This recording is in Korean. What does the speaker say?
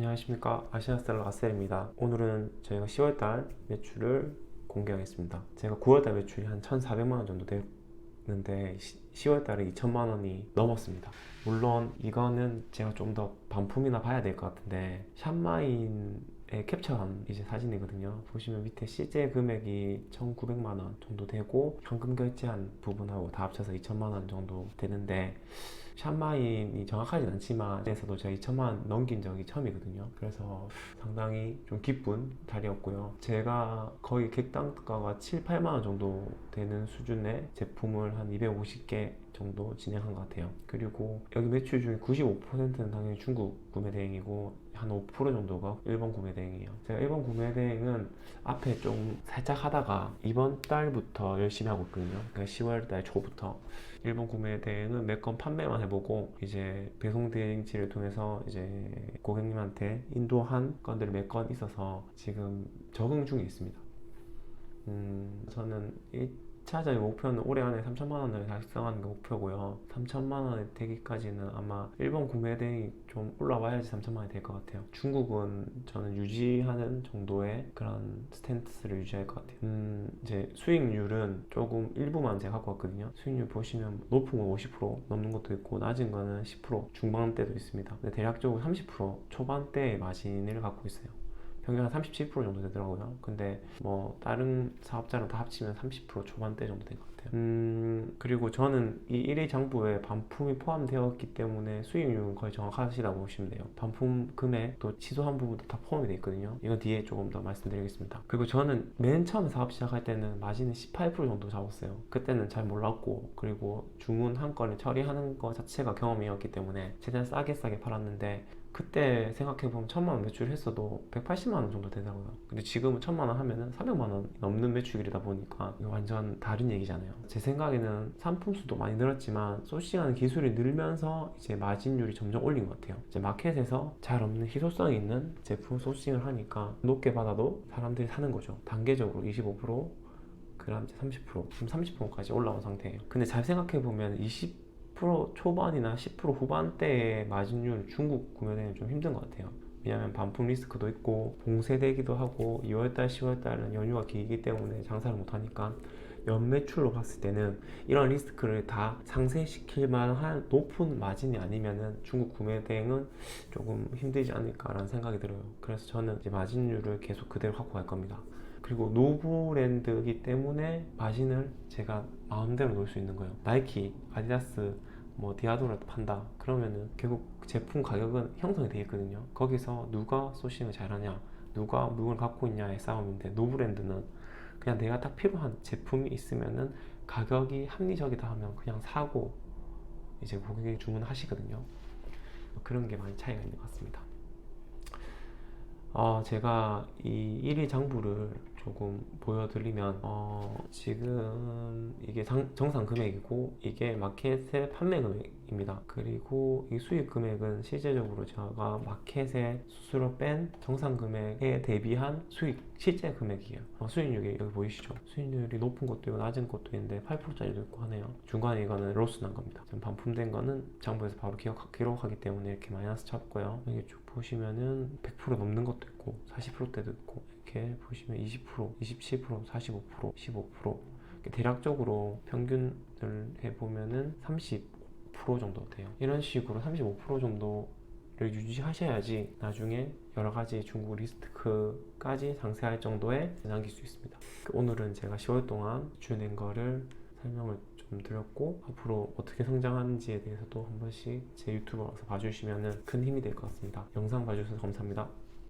안녕하십니까. 아시아스텔라 아셀입니다. 오늘은 저희가 10월달 매출을 공개하겠습니다. 제가 9월달 매출이 한 1,400만원 정도 됐는데 10월달에 2천만원이 넘었습니다. 물론 이거는 제가 좀 더 반품이나 봐야 될 것 같은데 샵마인에 캡처한 이제 사진이거든요 보시면 밑에 실제 금액이 1,900만 원 정도 되고 현금 결제한 부분하고 다 합쳐서 2천만 원 정도 되는데 샵마인이 정확하진 않지만 에서도 제가 2천만 원 넘긴 적이 처음이거든요. 그래서 상당히 좀 기쁜 달이었고요. 제가 거의 객단가가 7, 8만 원 정도 되는 수준의 제품을 한 250개 정도 진행한 것 같아요. 그리고 여기 매출 중에 95%는 당연히 중국 구매 대행이고 한 5% 정도가 일본 구매 대행이에요. 제가 일본 구매 대행은 앞에 좀 살짝 하다가 이번 달부터 열심히 하고 있거든요. 그러니까 10월 달 초부터 일본 구매 대행은 몇 건 판매만 해보고 이제 배송 대행지를 통해서 이제 고객님한테 인도한 건들이 몇 건 있어서 지금 적응 중에 있습니다. 음, 저는 1차적인 목표는 올해 안에 3천만 원을 달성하는 게 목표고요. 3천만 원이 되기까지는 아마 일본 구매 대행이 좀 올라와야지 3천만 원이 될 것 같아요. 중국은 저는 유지하는 정도의 그런 스탠스를 유지할 것 같아요. 음, 이제 수익률은 조금 일부만 제가 갖고 왔거든요. 수익률 보시면 높은 건 50% 넘는 것도 있고 낮은 거는 10% 중반대도 있습니다. 근데 대략적으로 30% 초반대의 마진을 갖고 있어요. 평균 한 37% 정도 되더라고요. 근데 뭐 다른 사업자랑 다 합치면 30% 초반대 정도 된 것 같아요. 음 그리고 저는 이 1일 장부에 반품이 포함되었기 때문에 수익률은 거의 정확하시다고 보시면 돼요. 반품 금액 또 취소한 부분도 다 포함이 되어 있거든요. 이건 뒤에 조금 더 말씀드리겠습니다. 그리고 저는 맨 처음 사업 시작할 때는 마진은 18% 정도 잡았어요. 그때는 잘 몰랐고 그리고 주문 한 건을 처리하는 것 자체가 경험이었기 때문에 최대한 싸게 싸게 팔았는데 그때 생각해보면 천만 원 매출을 했어도 180만 원 정도 되더라고요. 근데 지금은 천만 원 하면은 300만 원 넘는 매출이다 보니까 이거 완전 다른 얘기잖아요. 제 생각에는 상품 수도 많이 늘었지만 소싱하는 기술이 늘면서 이제 마진율이 점점 올린 것 같아요. 이제 마켓에서 잘 없는 희소성 있는 제품 소싱을 하니까 높게 받아도 사람들이 사는 거죠. 단계적으로 25% 그다음 이제 30% 지금 30%까지 올라온 상태예요. 근데 잘 생각해 보면 20 10% 초반이나 10% 후반대의 마진율 중국 구매대는 좀 힘든 것 같아요. 왜냐하면 반품 리스크도 있고 봉쇄되기도 하고 2월달, 10월달은 연휴가 길기 때문에 장사를 못하니까 연매출로 봤을 때는 이런 리스크를 다 상쇄시킬 만한 높은 마진이 아니면은 중국 구매 대행은 조금 힘들지 않을까라는 생각이 들어요. 그래서 저는 이제 마진율을 계속 그대로 갖고 갈 겁니다. 그리고 노브랜드이기 때문에 마진을 제가 마음대로 놓을 수 있는 거예요. 나이키, 아디다스, 뭐 디아도라도 판다. 그러면은 결국 제품 가격은 형성이 되어 있거든요. 거기서 누가 소싱을 잘하냐, 누가 물건을 갖고 있냐의 싸움인데 노브랜드는 그냥 내가 딱 필요한 제품이 있으면은 가격이 합리적이다 하면 그냥 사고 이제 고객이 주문하시거든요. 그런 게 많이 차이가 있는 것 같습니다. 어, 제가 이 1위 장부를 조금 보여드리면 어, 지금 이게 상- 정상 금액이고 이게 마켓의 판매 금액입니다. 그리고 이 수익 금액은 실제적으로 제가 마켓에 수수료 뺀 정상 금액에 대비한 수익 실제 금액이에요. 어, 수익률이 여기 보이시죠? 수익률이 높은 것도 있고 낮은 것도 있는데 8%짜리도 있고 하네요. 중간에 이거는 로스 난 겁니다. 지금 반품된 거는 장부에서 바로 기록, 기록하기 때문에 이렇게 마이너스 잡고요. 여기 쭉 보시면은 100% 넘는 것도 있고 40%대도 있고 이렇게 보시면 20%, 27%, 45%, 15% 이렇게 대략적으로 평균을 해보면은 30% 정도 돼요. 이런 식으로 35% 정도를 유지하셔야지 나중에 여러 가지 중국 리스크까지 상쇄할 정도에 남길 수 있습니다. 오늘은 제가 10월 동안 주낸 거를 설명을 좀 드렸고 앞으로 어떻게 성장하는지에 대해서도 한 번씩 제 유튜브에서 봐주시면 큰 힘이 될 것 같습니다. 영상 봐주셔서 감사합니다.